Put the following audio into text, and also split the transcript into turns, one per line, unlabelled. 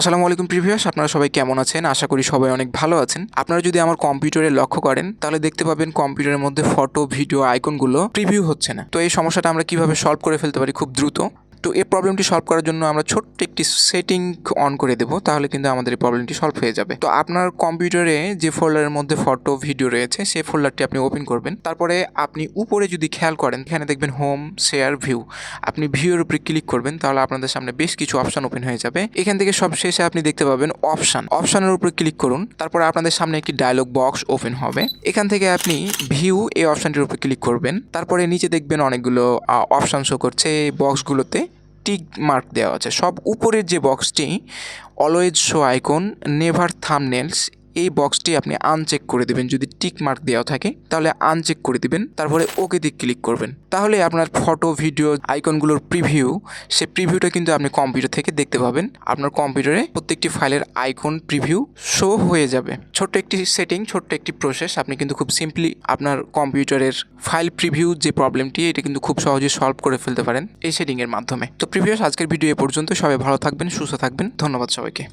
আসসালামু আলাইকুম প্রিভিয়াস আপনারা সবাই কেমন আছেন? আশা করি সবাই অনেক ভালো আছেন। আপনারা যদি আমার কম্পিউটারে লক্ষ্য করেন, তাহলে দেখতে পাবেন কম্পিউটারের মধ্যে ফটো, ভিডিও আইকনগুলো প্রিভিউ হচ্ছে না। তো এই সমস্যাটা আমরা কীভাবে সলভ করে ফেলতে পারি খুব দ্রুত? তো এই প্রবলেমটি সলভ করার জন্য আমরা ছোট্ট একটি সেটিং অন করে দেবো, তাহলে কিন্তু আমাদের এই প্রবলেমটি সলভ হয়ে যাবে। তো আপনার কম্পিউটারে যে ফোল্ডারের মধ্যে ফটো ভিডিও রয়েছে, সেই ফোল্ডারটি আপনি ওপেন করবেন। তারপরে আপনি উপরে যদি খেয়াল করেন, এখানে দেখবেন হোম শেয়ার ভিউ আপনি ভিউর উপরে ক্লিক করবেন, তাহলে আপনাদের সামনে বেশ কিছু অপশান ওপেন হয়ে যাবে। এখান থেকে সব শেষে আপনি দেখতে পাবেন অপশান অপশানের উপরে ক্লিক করুন, তারপরে আপনাদের সামনে একটি ডায়লগ বক্স ওপেন হবে। এখান থেকে আপনি ভিউ এই অপশানটির উপরে ক্লিক করবেন। তারপরে নিচে দেখবেন অনেকগুলো অপশান শো করছে এই বক্সগুলোতে টিক মার্ক দেওয়া আছে। সব উপরের যে বক্সটি always show icon never thumbnails এই বক্সটি আপনি আনচেক করে দেবেন। যদি টিক মার্ক দেওয়া থাকে, তাহলে আনচেক করে দিবেন। তারপরে ওকে দিক ক্লিক করবেন। তাহলে আপনার ফটো ভিডিও আইকনগুলোর প্রিভিউ সে প্রিভিউটা কিন্তু আপনি কম্পিউটার থেকে দেখতে পাবেন। আপনার কম্পিউটারে প্রত্যেকটি ফাইলের আইকন প্রিভিউ শো হয়ে যাবে। ছোট্ট একটি সেটিং ছোট্ট একটি প্রসেস আপনি কিন্তু খুব সিম্পলি আপনার কম্পিউটারের ফাইল প্রিভিউ যে প্রবলেমটি এটা কিন্তু খুব সহজে সলভ করে ফেলতে পারেন এই সেটিংয়ের মাধ্যমে। তো প্রিভিয়াস আজকের ভিডিও এ পর্যন্ত। সবাই ভালো থাকবেন, সুস্থ থাকবেন। ধন্যবাদ সবাইকে।